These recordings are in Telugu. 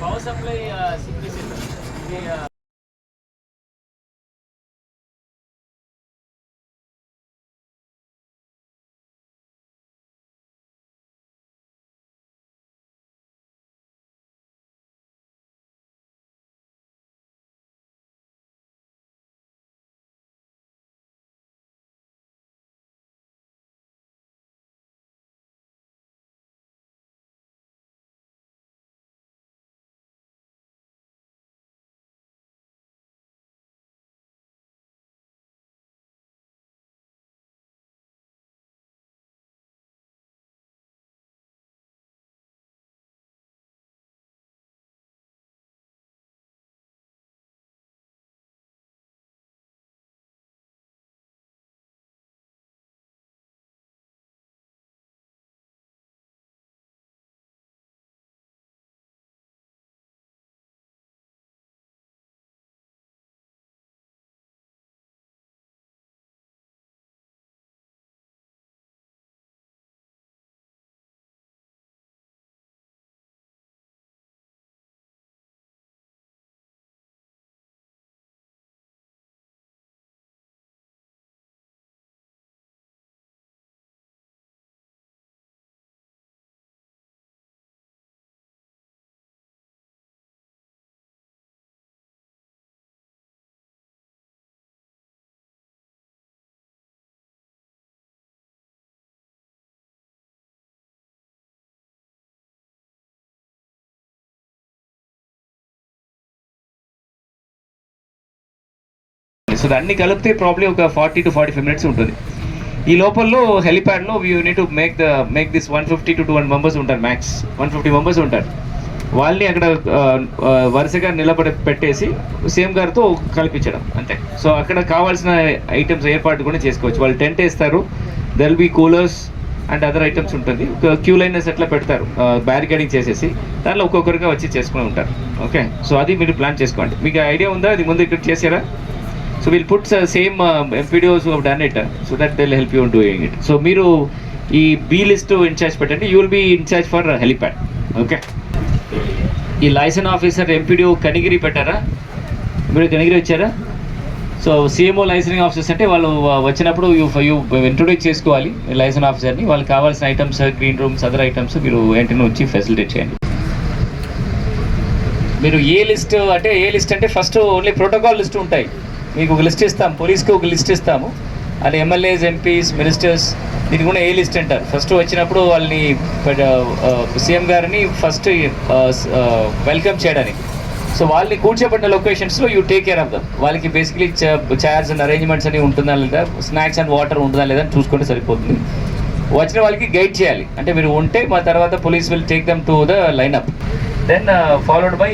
पाऊस आपलं सिद्धेश సో అన్ని కలిపితే ప్రాబ్లీ ఒక forty two forty five minutes ఉంటుంది. ఈ లోపల్లో హెలిప్యాడ్లో we need to make the make this one fifty to two hundred members ఉంటారు మ్యాక్స్ వన్ ఫిఫ్టీ మెంబర్స్ ఉంటారు. వాళ్ళని అక్కడ వరుసగా నిలబడి పెట్టేసి సేమ్ గారితో కల్పించడం అంతే. సో అక్కడ కావాల్సిన ఐటమ్స్ ఏర్పాటు కూడా చేసుకోవచ్చు. వాళ్ళు టెంట్ వేస్తారు there'll be coolers and other items ఉంటుంది. క్యూ లైనర్స్ ఎట్లా పెడతారు బ్యారికేడింగ్ చేసేసి. దాంట్లో ఒక్కొక్కరుగా వచ్చి చేసుకుని ఉంటారు. ఓకే సో అది మీరు ప్లాన్ చేసుకోండి. మీకు ఐడియా ఉందా? అది ముందు ఇక్కడ చేసారా? So will put same MPDOs done it so that they'll help you doing it so మీరు ఈ బీ లిస్ట్ ఇన్ఛార్జ్ పెట్టండి. You will be incharge for helipad okay ఈ లైసెన్స్ ఆఫీసర్ ఎంపీడియో కనిగిరి పెట్టారా? మీరు కనిగిరి వచ్చారా? సో సీఎంఓ లైసెన్సింగ్ ఆఫీసర్స్ అంటే వాళ్ళు వచ్చినప్పుడు యూ యూ ఇంట్రొడ్యూస్ చేసుకోవాలి లైసెన్స్ ఆఫీసర్ని వాళ్ళకి కావాల్సిన items green rooms other items మీరు వెంటనే వచ్చి ఫెసిలిటేట్ చేయండి. మీరు ఏ లిస్ట్ అంటే ఏ లిస్ట్ అంటే ఫస్ట్ ఓన్లీ ప్రోటోకాల్ లిస్ట్ ఉంటాయి. మీకు ఒక లిస్ట్ ఇస్తాం పోలీస్కి ఒక లిస్ట్ ఇస్తాము. అది ఎమ్మెల్యేస్ ఎంపీస్ మినిస్టర్స్ దీని కూడా ఏ లిస్ట్ అంటారు? ఫస్ట్ వచ్చినప్పుడు వాళ్ళని సీఎం గారిని ఫస్ట్ వెల్కమ్ చేయడానికి. సో వాళ్ళని కూర్చోబడిన లొకేషన్స్లో you take care of them వాళ్ళకి బేసిక్లీ చైర్స్ అండ్ అరేంజ్మెంట్స్ అని ఉంటుందా లేదా? స్నాక్స్ అండ్ వాటర్ ఉంటుందా లేదా అని చూసుకుంటే సరిపోతుంది. వచ్చిన వాళ్ళకి గైడ్ చేయాలి. అంటే మీరు ఉంటే మా తర్వాత police will take them to the lineup then followed by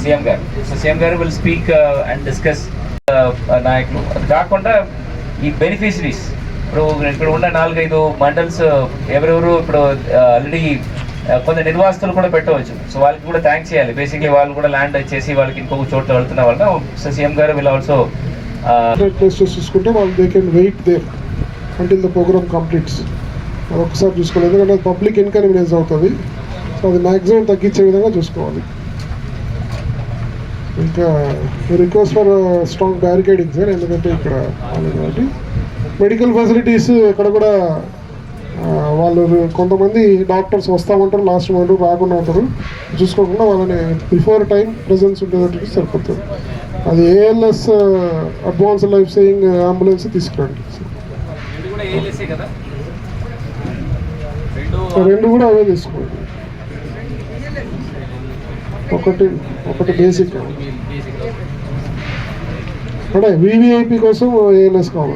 CM గారు. సో సీఎం గారు విల్ స్పీక్ అండ్ డిస్కస్ నాయకులు. అది కాకుండా ఈ బెనిఫిషరీస్ ఇప్పుడు ఇక్కడ ఉన్న నాలుగైదు మండల్స్ ఎవరెవరు ఇప్పుడు ఆల్రెడీ కొంత నిర్వాసితులు కూడా పెట్టవచ్చు. సో వాళ్ళకి కూడా థ్యాంక్స్ చేయాలి. బేసిక్లీ వాళ్ళు కూడా ల్యాండ్ వచ్చేసి వాళ్ళకి ఇంకొక చోట్ల వెళ్తున్న వల్ల సీఎం గారు విల్ ఆల్సో ప్లేసెస్ చూసుకుంటే వాళ్ళు they can wait there until the programme completes ఒకసారి చూసుకోవాలి. ఎందుకంటే పబ్లిక్ ఇన్కన్వీనియన్స్ అవుతుంది. సో అది మ్యాక్సిమం తగ్గించే విధంగా చూసుకోవాలి. ఇంకా request for strong barricading sir ఎందుకంటే ఇక్కడ వాళ్ళు కాబట్టి. మెడికల్ ఫెసిలిటీస్ ఇక్కడ కూడా వాళ్ళు కొంతమంది డాక్టర్స్ వస్తామంటారు లాస్ట్ మంత్ రాకుండా ఉంటారు. చూసుకోకుండా వాళ్ళని బిఫోర్ టైం ప్రెజెన్స్ ఉండేటట్టు సరిపోతుంది. అది ALS advance life saving ambulance తీసుకురండి. రెండు కూడా అవే తీసుకోండి. ఒకటి ఒకటి బేసిక్ అంటే వివిఐపి కోసం ఏఎల్ఎస్ కావాలి.